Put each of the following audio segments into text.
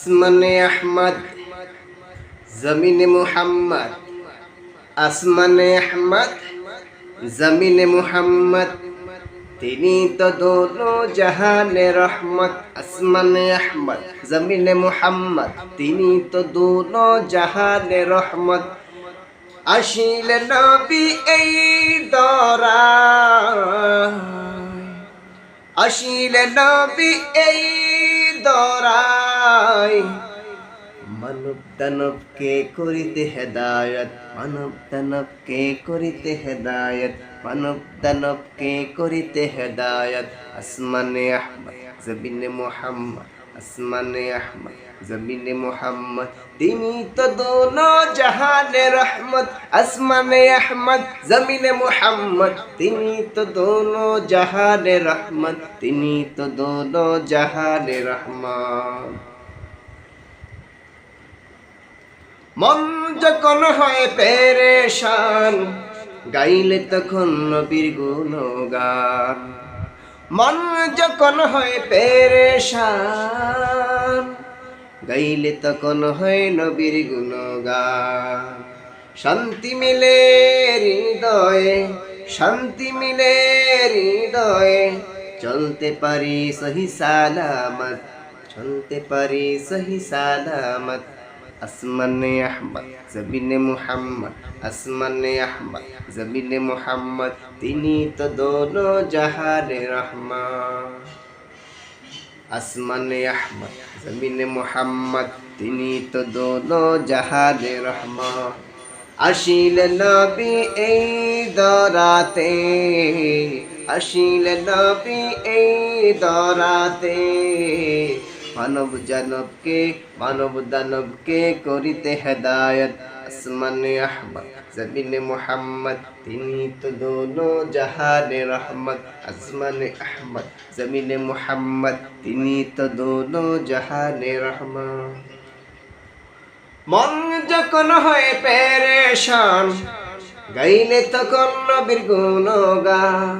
আসমানে আহমদ, জমিনে মুহাম্মদ। আসমানে আহমদ, জমিনে মুহাম্মদ। তিনি তো দোনো জাহানে রহমত। আসমানে আহমদ, জমিনে মুহাম্মদ। তিনি তো দোনো জাহানে রহমত। আসিলে নবী এই দরা আসিলে নবী এই দরাই মানব দানবকে করিতে হেদায়ত মানব দানবকে করিতে হেদায়ত মানব দানবকে করিতে হেদায়ত আসমানে আহমদ জবিনে মোহাম্মদ আসমানে আহমদ, জমিনে মোহাম্মদ, তিনি তো দোনো জাহানে রহমত। আসমানে আহমদ, জমিনে মোহাম্মদ, তিনি তো দোনো জাহানে রহমত। তিনি তো দোনো জাহানে রহমত। মন যখন হয় পেরেশান, গাইলে তখন নবীর গুণগান। মন যখন হয় পেরেশান, গাইলে তখন হয় নবীর গুণগান। শান্তি মিলে হৃদয়ে, শান্তি মিলে হৃদয়ে, চলতে পারি সহি সালামত, চলতে পারি সহি সালামত। আসমানে আহমদ জবিনে মুহাম্মদ আসমানে আহমদ জবিনে মুহাম্মদ তিনি তো দোনো জাহানে রহমান আসমানে আহমদ জমিনে মুহাম্মদ তিনি তো দোনো জাহানে রহমান আসিল নবী এই দরাতে আসিল নবী এই দরাতে মানব জানবকে, মানব দানবকে করিতে হেদায়ত। আহমদ, জমিনে মোহাম্মদ রহমত। আহমদ, জমিনে তো দোনো রহমত। মন যখন হয় পেরেশান, গাইলে তখন নবীর গুণগান।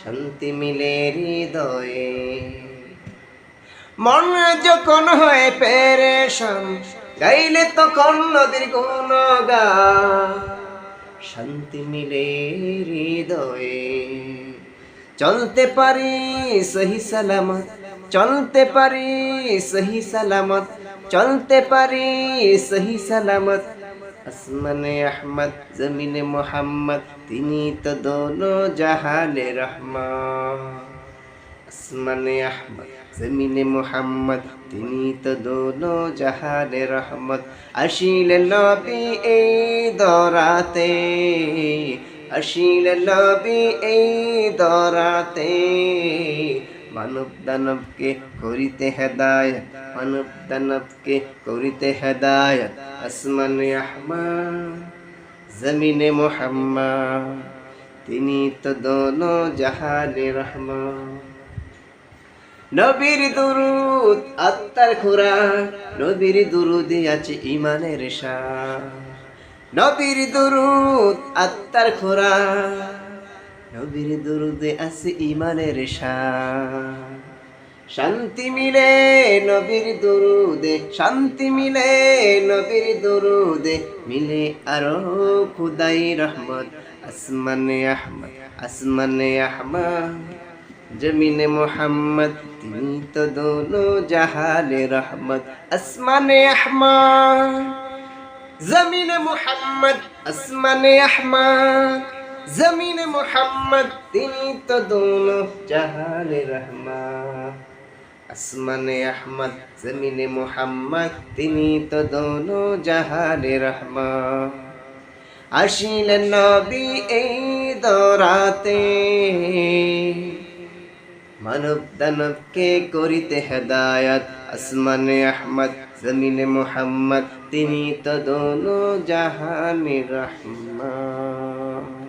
শান্তি মিলে হৃদয়ে মন যখন হয় পেরেশান গাইলে তখন নদীর গুণগান। শান্তি মিলে হৃদয়ে। চলতে পারি সহি সালামত, চলতে পারি সহি সালামত, চলতে পারি সহি সালামত। আসমানে আহমদ, জমিনে মোহাম্মদ, তিনি তো দোনো জাহানে রহমান। আসমানে আহমদ। জমিনে মোহাম্মদ, তিনি তো দোনো জাহানে রহমত। আসিল নবী এই দরাতে আসিল নবী এই দরাতে। মানব দানবকে করিতে হেদায়ত, মানব দানবকে করিতে হেদায়ত। আসমানে আহমদ, জমিনে মোহাম্মদ, তিনি তো দোনো জাহানে রহমান নবীর দুরুদ, আত্মার খোরাক নবীর দুরুদে আছে ইমানের শাহ নবীর দুরুদ, আত্মার খোরাক নবীর দুরুদে আছে ইমানের শাহ শান্তি মিলে নবীর দুরুদে, শান্তি মিলে নবীর দুরুদে। মিলে আরও খুদাই রহমত, আসমানে আহমদ আসমানে আহমদ। জমিনে মোহাম্মদ, তিনি তো দোনো জাহানে রহমত। আসমানে আহমদ, জমিনে মোহাম্মদ, আসমানে আহমদ। জমিনে মোহাম্মদ, তিনি তো দোনো জাহানে রহমত। আসমানে আহমদ, জমিনে মোহাম্মদ, তিনি তো দোনো জাহানে রহমত। আসিলেন নবী এই দরাতে। মানব দানবকে করিতে হেদায়ত আসমানে আহমদ জমিনে মোহাম্মদ তিনি তো দোনো জাহানে রহমান